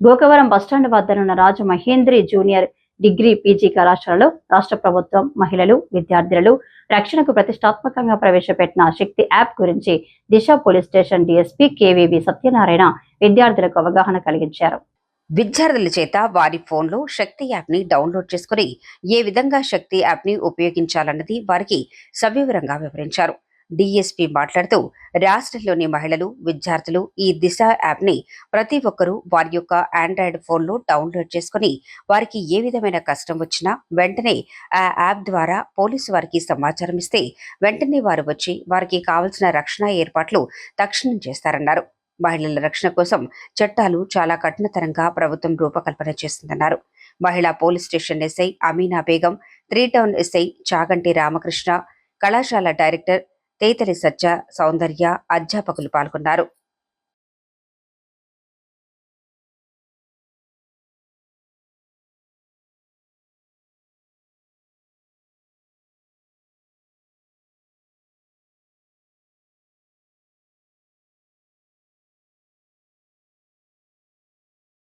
Gokavaram bus stand వద్దనున్న Raju Mahendri junior degree PG కళాశాలలో రాష్ట్ర ప్రభుత్వం మహిళలు విద్యార్థులు రక్షణకు ప్రతిష్టాత్మకంగా ప్రవేశపెట్టిన శక్తి యాప్ గురించి Disha police station DSP KVV Satyanarayana విద్యార్థులకు అవగాహన కలిగించారు. విద్యార్థుల చేత వారి ఫోన్లో శక్తి యాప్ని డౌన్లోడ్ చేసుకుని ఏ విధంగా శక్తి యాప్ని ఉపయోగించాలన్నది వారికి సవివరంగా వివరించారు. డిఎస్పీ మాట్లాడుతూ రాష్ట్రంలోని మహిళలు విద్యార్థులు ఈ దిశ యాప్ని ప్రతి ఒక్కరూ వారి యొక్క ఆండ్రాయిడ్ ఫోన్లో డౌన్లోడ్ చేసుకుని వారికి ఏ విధమైన కష్టం వచ్చినా వెంటనే ఆ యాప్ ద్వారా పోలీసు వారికి సమాచారం ఇస్తే వెంటనే వారు వచ్చి వారికి కావలసిన రక్షణ ఏర్పాట్లు తక్షణం చేస్తారన్నారు. మహిళల రక్షణ కోసం చట్టాలు చాలా కఠినతరంగా ప్రభుత్వం రూపకల్పన చేస్తుందన్నారు. మహిళా police station SI Amina Begum three town SI Chaganti Ramakrishna కళాశాల డైరెక్టర్ తేతరి సజ్జ సౌందర్య అధ్యాపకులు పాల్గొన్నారు.